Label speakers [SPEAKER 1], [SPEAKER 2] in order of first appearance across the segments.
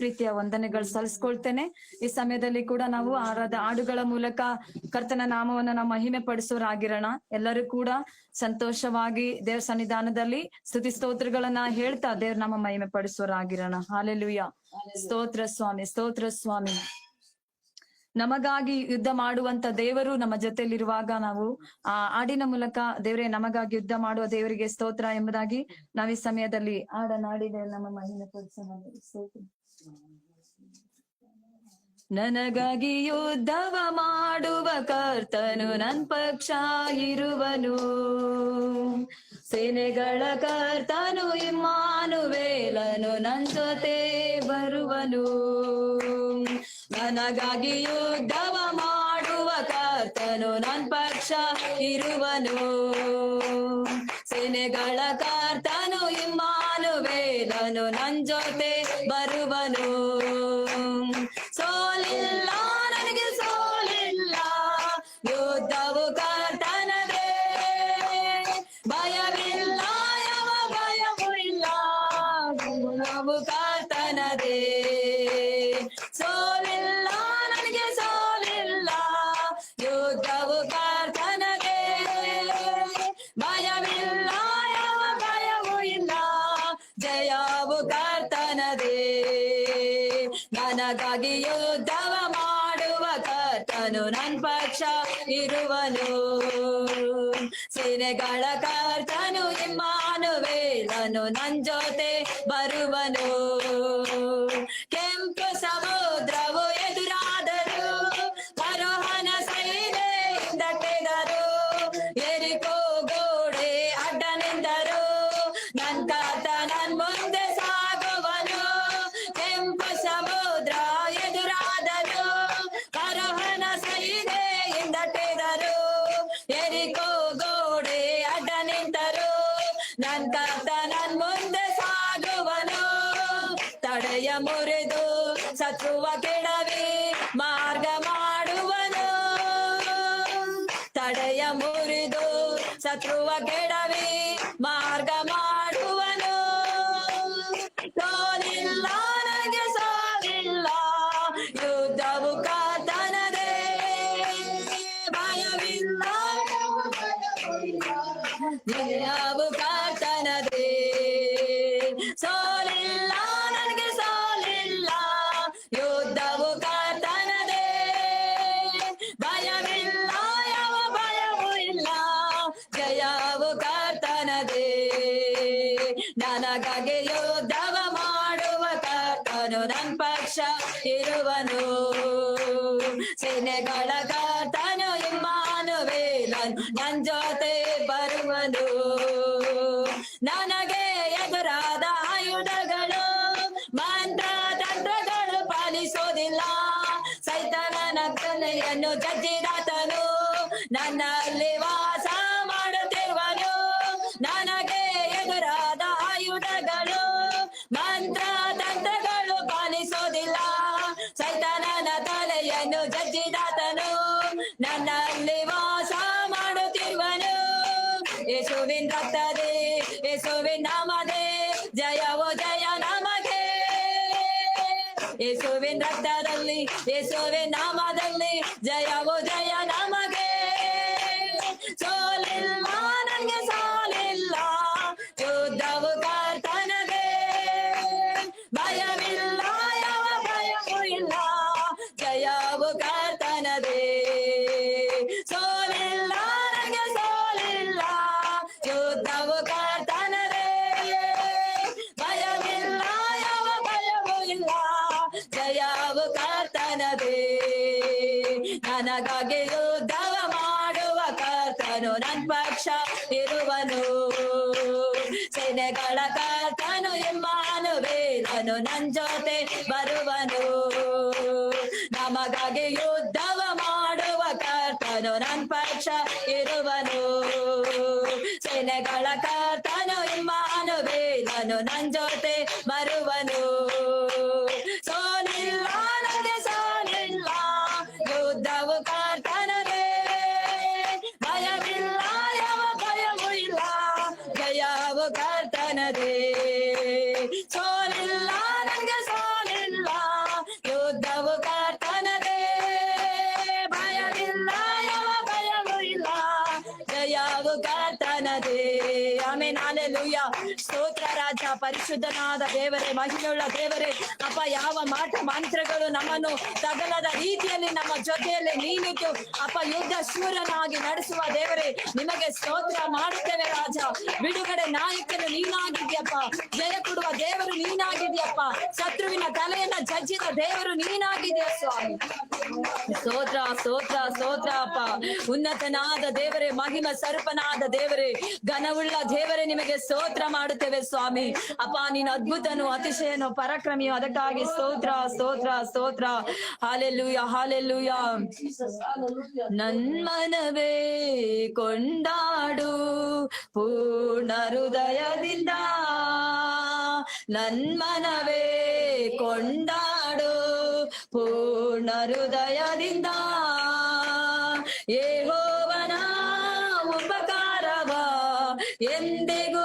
[SPEAKER 1] ಪ್ರೀತಿಯ ವಂದನೆಗಳು ಸಲ್ಲಿಸ್ಕೊಳ್ತೇನೆ. ಈ ಸಮಯದಲ್ಲಿ ಕೂಡ ನಾವು ಆರಾಧ ಹಾಡುಗಳ ಮೂಲಕ ಕರ್ತನ ನಾಮವನ್ನು ನಾವು ಮಹಿಮೆ ಪಡಿಸೋರಾಗಿರೋಣ ಎಲ್ಲರೂ ಕೂಡ ಸಂತೋಷವಾಗಿ ದೇವ್ರ ಸನ್ನಿಧಾನದಲ್ಲಿ ಸ್ತುತಿ ಸ್ತೋತ್ರಗಳನ್ನ ಹೇಳ್ತಾ ದೇವ್ರ ನಾಮ ಮಹಿಮೆ ಪಡಿಸೋರಾಗಿರೋಣ ಹಾಲೆಲುಯ್ಯ ಸ್ತೋತ್ರ ಸ್ವಾಮಿ ಸ್ತೋತ್ರ ಸ್ವಾಮಿ. ನಮಗಾಗಿ ಯುದ್ಧ ಮಾಡುವಂತ ದೇವರು ನಮ್ಮ ಜೊತೆಯಲ್ಲಿರುವಾಗ ನಾವು ಆ ಹಾಡಿನ ಮೂಲಕ ದೇವರೇ ನಮಗಾಗಿ ಯುದ್ಧ ಮಾಡುವ ದೇವರಿಗೆ ಸ್ತೋತ್ರ ಎಂಬುದಾಗಿ ನಾವು ಈ ಸಮಯದಲ್ಲಿ ಹಾಡನಾಡಿದೆ ನಮ್ಮ ಪಡಿಸೋಣ ಸ್ತೋತ್ರ. ನನಗಾಗಿ ಯುದ್ಧವ ಮಾಡುವ ಕರ್ತನು ನನ್ ಪಕ್ಷ ಇರುವನು. ಸೇನೆಗಳ ಕರ್ತನು ಇಮ್ಮಾನುವೇಲನು ನನ್ ಜೊತೆ ಬರುವನು. ನನಗಾಗಿ ಯುದ್ಧವ ಮಾಡುವ ಕರ್ತನು ನನ್ ಪಕ್ಷ ಇರುವನು. ಸೇನೆಗಳ ಕರ್ತನು ಇಮ್ಮಾನುವೇಲನು ನನ್ ಜೊತೆ ಯುದ್ಧವು ಕರ್ತನದೇ ಸೋಲಿಲ್ಲ ನನಗೆ ಸೇನೆಗಳ ಕರ್ತನು ಇಮ್ಮಾನುವೇಲನು ನನ್ ಜೊತೆ ಬರುವನು. I ನನಗಾಗಿ ಯುದ್ಧವ ಮಾಡುವ ಕರ್ತನು ನನ್ ಪಕ್ಷ ಇರುವನು. ಸೇನೆಗಳ ಕರ್ತನು ಇಮ್ಮಾನುವೇಲನ್, ನನ್ ಜೊತೆ ಬರುವನು. ನನಗೆ ಎದುರಾದ ಆಯುಧಗಳು ಮಂತ್ರ ತಂತ್ರಗಳು ಪಾಲಿಸೋದಿಲ್ಲ. ಸೈತನನ ಕಲೆಯನ್ನು ಜಜ್ಜಿದಾತನು, ನನ್ನಲ್ಲಿ ವಾಸ ಯೇಸುವಿನ ರಕ್ತದೇ ಯೇಸುವಿನ ನಾಮದೇ ಜಯವೋ ಜಯ ನಮಗೆ. ಯೇಸುವಿನ ರಕ್ತದಲ್ಲಿ ಯೇಸುವಿನ ನಾಮದಲ್ಲಿ ಜಯವೋ ಜಯ ನಮಗೆ. ಸೋಲಿಲ್ಲ ನನಗೆ ಸಾಲಿಲ್ಲ ಯುದ್ಧವು ಕರ್ತನದೇ ಭಯವಿಲ್ಲ, ಯಾವ ಭಯವೂ ಇಲ್ಲ, ಜಯವು ಕರ್ತನದೇ. ಇಮ್ಮಾನುವೇಲನು ನನ್ ಜೊತೆ ಬರುವನು. ನಮಗಾಗಿ ಯುದ್ಧವ ಮಾಡುವ ಕರ್ತನು, ನನ್ ಪಕ್ಷ ಇರುವನು. ಸೇನೆಗಳ ಕರ್ತನು ಇಮ್ಮಾನುವೇಲನು ನನ್ ಜೊತೆ ಬರುವನು. ಸೋನಿಲ್ಲ ನನಗೆ ಸೋಲಿಲ್ಲ ಯುದ್ಧವು ಕರ್ತನವೇ ಭಯವಿಲ್ಲ, ಯಾವ ಭಯವೂ ಇಲ್ಲ, ಜಯವು ಕರ್ತನದೇ. ರಾಜ ಪರಿಶುದ್ಧನಾದ ದೇವರೇ ಮಹಿಮೆಯುಳ್ಳ ದೇವರೇ ಅಪ್ಪ ಯಾವ ಮಾಟ ಮಂತ್ರಗಳು ನಮ್ಮನ್ನು ತಗಲದ ರೀತಿಯಲ್ಲಿ ನಮ್ಮ ಜೊತೆಯಲ್ಲಿ ನೀನಿದ್ದು ಅಪ್ಪ, ಯುದ್ಧ ಶೂರನಾಗಿ ನಡೆಸುವ ದೇವರೇ, ನಿಮಗೆ ಸ್ತೋತ್ರ ಮಾಡುತ್ತೇವೆ ರಾಜ. ಬಿಡುಗಡೆ ನಾಯಕನು ನೀನಾಗಿದ್ಯಪ್ಪ ಜಯ ಕೊಡುವ ದೇವರು ನೀನಾಗಿದ್ಯಪ್ಪ ಶತ್ರುವಿನ ತಲೆಯನ್ನ ಜಜ್ಜಿದ ದೇವರು ನೀನಾಗಿದೆಯ ಸ್ವಾಮಿ. ಸ್ತೋತ್ರ ಸ್ತೋತ್ರ ಸ್ತೋತ್ರ ಅಪ್ಪ. ಉನ್ನತನಾದ ದೇವರೇ, ಮಹಿಮ ಸರ್ಪನಾದ ದೇವರೇ, ಘನವುಳ್ಳ ದೇವರೇ, ನಿಮಗೆ ಸ್ತೋತ್ರ ಮಾಡುತ್ತೇವೆ ಸ್ವಾಮಿ. ಅಪ್ಪ, ನೀನು ಅದ್ಭುತನು, ಅತಿಶಯನು, ಪರಾಕ್ರಮಿಯು ಅದಕ್ಕಾಗಿ ಸ್ತೋತ್ರ ಸ್ತೋತ್ರ ಸ್ತೋತ್ರ ಹಾಲೆಲ್ಲೂಯ ಹಾಲೆಲ್ಲೂಯ ನನ್ಮನವೇ ಕೊಂಡಾಡು ಪೂರ್ಣ ಹೃದಯದಿಂದ ನನ್ಮನವೇ ಕೊಂಡಾಡು ಪೂರ್ಣ ಹೃದಯದಿಂದ ಯೆಹೋವನ ಉಪಕಾರವ ಎಂದಿಗೂ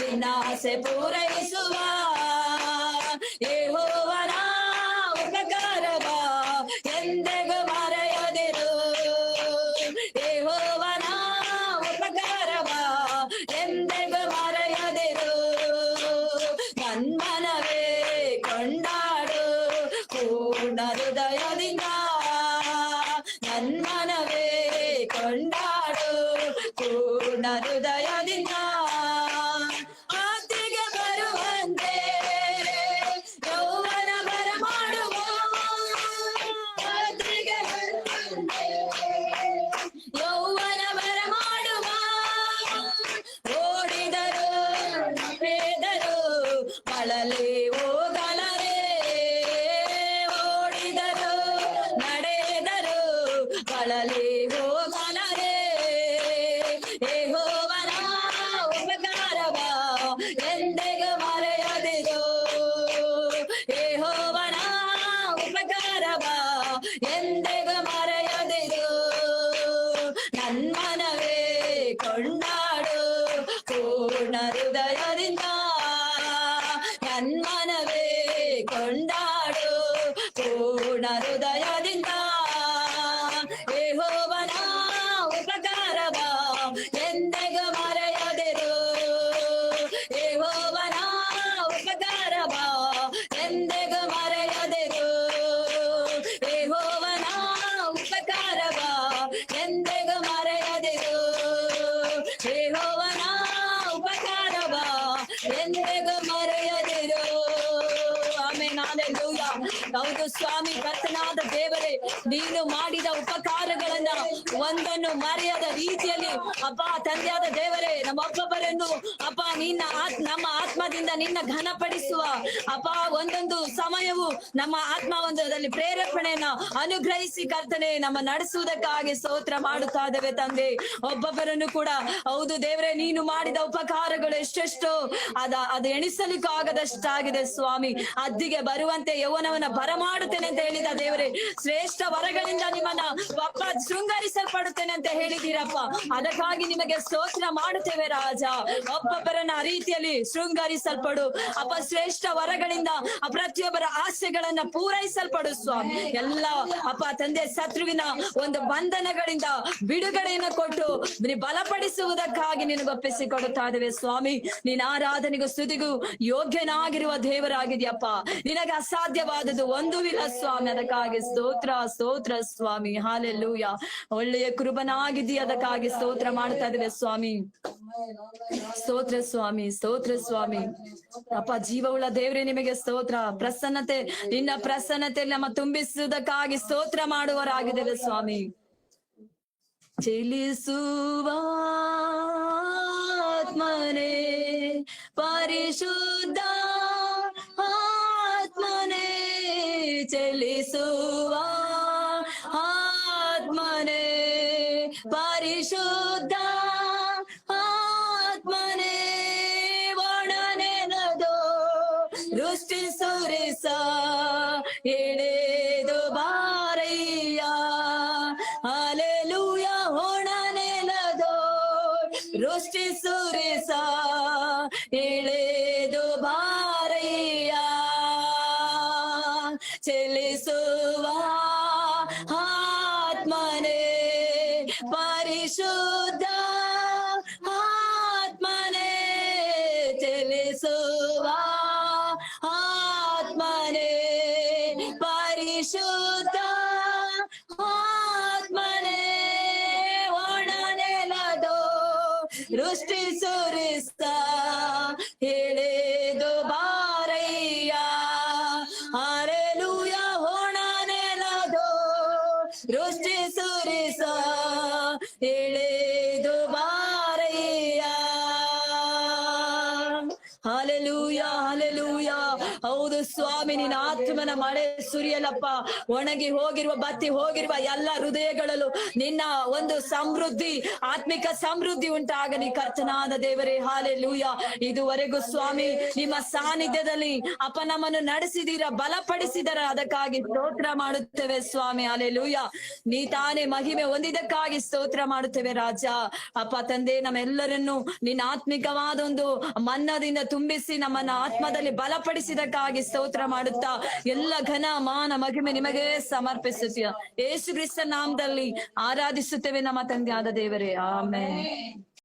[SPEAKER 1] ನಿನ್ನ ಆಸೆ ಪೂರೈಸುವ ಯೆಹೋವನ ಉಪಕಾರವ ಎಂದೆಗೂ ಮರೆಯದಿರು ಯೆಹೋವನ ಉಪಕಾರವ ಎಂದೆಗೂ ಮರೆಯದಿರು ನನ್ಮನವೇ ಕೊಂಡಾಡು ಪೂರ್ಣ ಬಳಲಿ ಕರ್ತನಾದ ದೇವರೇ ನೀನು ಮಾಡಿದ ಉಪಕಾರಗಳನ್ನ ಒಂದನ್ನು ಮರೆಯದ ರೀತಿಯಲ್ಲಿ ಅಪ್ಪ ತಂದೆಯಾದ ದೇವರೇ ನಮ್ಮ ಒಬ್ಬೊಬ್ಬರನ್ನು ಅಪ್ಪ ನಿನ್ನ ಆತ್- ನಮ್ಮ ಆತ್ಮದಿಂದ ನಿನ್ನ ಘನಪಡಿಸುವ ಅಪ್ಪ ಒಂದೊಂದು ಸಮಯವು ನಮ್ಮ ಆತ್ಮ ಒಂದರಲ್ಲಿ ಪ್ರೇರೇಪಣೆಯನ್ನ ಅನುಗ್ರಹಿಸಿ ಕರ್ತನೆ, ನಮ್ಮ ನಡೆಸುವುದಕ್ಕಾಗಿ ಸ್ತೋತ್ರ ಮಾಡುತ್ತಾ ಇದ್ದೇವೆ ತಂದೆ. ಒಬ್ಬೊಬ್ಬರನ್ನು ಕೂಡ, ಹೌದು ದೇವರೇ, ನೀನು ಮಾಡಿದ ಉಪಕಾರಗಳು ಎಷ್ಟೆಷ್ಟು, ಅದ, ಅದು ಎಣಿಸಲಿಕ್ಕೂ ಆಗದಷ್ಟಾಗಿದೆ ಸ್ವಾಮಿ. ಅದ್ದಿಗೆ ಬರುವಂತೆ ಯೌವನವನ್ನ ಬರಮಾಡುತ್ತೇನೆ ಅಂತ ಹೇಳಿದ ದೇವರೇ, ಶ್ರೇಷ್ಠ ವರಗಳಿಂದ ನಿಮ್ಮನ್ನ ಅಪ್ಪ ಶೃಂಗರಿಸಲ್ಪಡುತ್ತೇನೆ ಅಂತ ಹೇಳಿದ್ದೀರಪ್ಪ. ಅದಕ್ಕಾಗಿ ನಿಮಗೆ ಸ್ತೋತ್ರ ಮಾಡುತ್ತೇವೆ ರಾಜ. ಒಬ್ಬೊಬ್ಬರನ್ನ ರೀತಿಯಲ್ಲಿ ಶೃಂಗರಿಸಲ್ಪಡು. ಅಪ್ಪ ಶ್ರೇಷ್ಠ ವರಗಳಿಂದ ಪ್ರತಿಯೊಬ್ಬರ ಆಸೆಗಳನ್ನ ಪೂರೈಸಲ್ಪಡು ಸ್ವಾಮಿ. ಎಲ್ಲ ಅಪ್ಪ ತಂದೆ ಶತ್ರುವಿನ ಒಂದು ಬಂಧನಗಳಿಂದ ಬಿಡುಗಡೆಯನ್ನು ಕೊಟ್ಟು ಬಲಪಡಿಸುವುದಕ್ಕಾಗಿ ನೀನು ಒಪ್ಪಿಸಿಕೊಡುತ್ತಾ ಸ್ವಾಮಿ. ನೀನ್ ಆರಾಧನೆಗೂ ಸ್ತುತಿಗೂ ಯೋಗ್ಯನಾಗಿರುವ ದೇವರಾಗಿದೆಯಪ್ಪ. ನಿನಗೆ ಅಸಾಧ್ಯವಾದದ್ದು ಒಂದು ಸ್ವಾಮಿ. ಅದಕ್ಕಾಗಿ ಸ್ತೋತ್ರ ಸ್ತೋತ್ರ ಸ್ವಾಮಿ. ಹಾಲೆಲ್ಲೂಯ. ಒಳ್ಳೆಯ ಕೃಪನಾಗಿದ್ದೀಯ ಅದಕ್ಕಾಗಿ ಸ್ತೋತ್ರ ಮಾಡ್ತಾ ಇದ್ದೇವೆ ಸ್ವಾಮಿ. ಸ್ತೋತ್ರ ಸ್ವಾಮಿ ಸ್ತೋತ್ರ ಸ್ವಾಮಿ. ಅಪ್ಪ, ಜೀವವುಳ್ಳ ದೇವ್ರೆ, ನಿಮಗೆ ಸ್ತೋತ್ರ. ಪ್ರಸನ್ನತೆ, ನಿನ್ನ ಪ್ರಸನ್ನತೆ ನಮ್ಮ ತುಂಬಿಸುವುದಕ್ಕಾಗಿ ಸ್ತೋತ್ರ ಮಾಡುವರಾಗಿದ್ದೇವೆ ಸ್ವಾಮಿ. ಚಲಿಸುವ ಆತ್ಮನೇ ಪರಿಶುದ್ಧ deserve. ದೃಷ್ಟಿ ಸುರಿಸ ಸ್ವಾಮಿ ನಿನ್ನ ಆತ್ಮನ ಮಳೆ ಸುರಿಯಲಪ್ಪ. ಒಣಗಿ ಹೋಗಿರುವ ಬತ್ತಿ ಹೋಗಿರುವ ಎಲ್ಲ ಹೃದಯಗಳಲ್ಲೂ ನಿನ್ನ ಒಂದು ಸಮೃದ್ಧಿ ಆತ್ಮಿಕ ಸಮೃದ್ಧಿ ಉಂಟಾಗಲಿ ಕರ್ತನಾದ ದೇವರೇ. ಹಾಲೆಲೂಯ. ಇದುವರೆಗೂ ಸ್ವಾಮಿ ನಿಮ್ಮ ಸಾನ್ನಿಧ್ಯದಲ್ಲಿ ಅಪ್ಪ ನಮ್ಮನ್ನು ನಡೆಸಿದೀರ ಬಲಪಡಿಸಿದರ? ಅದಕ್ಕಾಗಿ ಸ್ತೋತ್ರ ಮಾಡುತ್ತೇವೆ ಸ್ವಾಮಿ. ಹಾಲೆಲೂಯ. ನೀ ತಾನೇ ಮಹಿಮೆ ಹೊಂದಿದಕ್ಕಾಗಿ ಸ್ತೋತ್ರ ಮಾಡುತ್ತೇವೆ ರಾಜ. ಅಪ್ಪ ತಂದೆ ನಮ್ಮೆಲ್ಲರನ್ನು ನಿನ್ನ ಆತ್ಮಿಕವಾದ ಒಂದು ಮನ್ನದಿಂದ ತುಂಬಿಸಿ ನಮ್ಮನ್ನ ಆತ್ಮದಲ್ಲಿ ಬಲಪಡಿಸಿದಕ್ಕಾಗಿ ಸ್ತೋತ್ರ ಮಾಡುತ್ತಾ ಎಲ್ಲ ಘನ, ಮಾನ, ಮಹಿಮೆ ನಿಮಗೆ ಸಮರ್ಪಿಸುತ್ತೀಯ. ಯೇಸು ಕ್ರಿಸ್ತ ನಾಮದಲ್ಲಿ ಆರಾಧಿಸುತ್ತೇವೆ ನಮ್ಮ ತಂದೆ ಆದ ದೇವರೇ. ಆಮೇಲೆ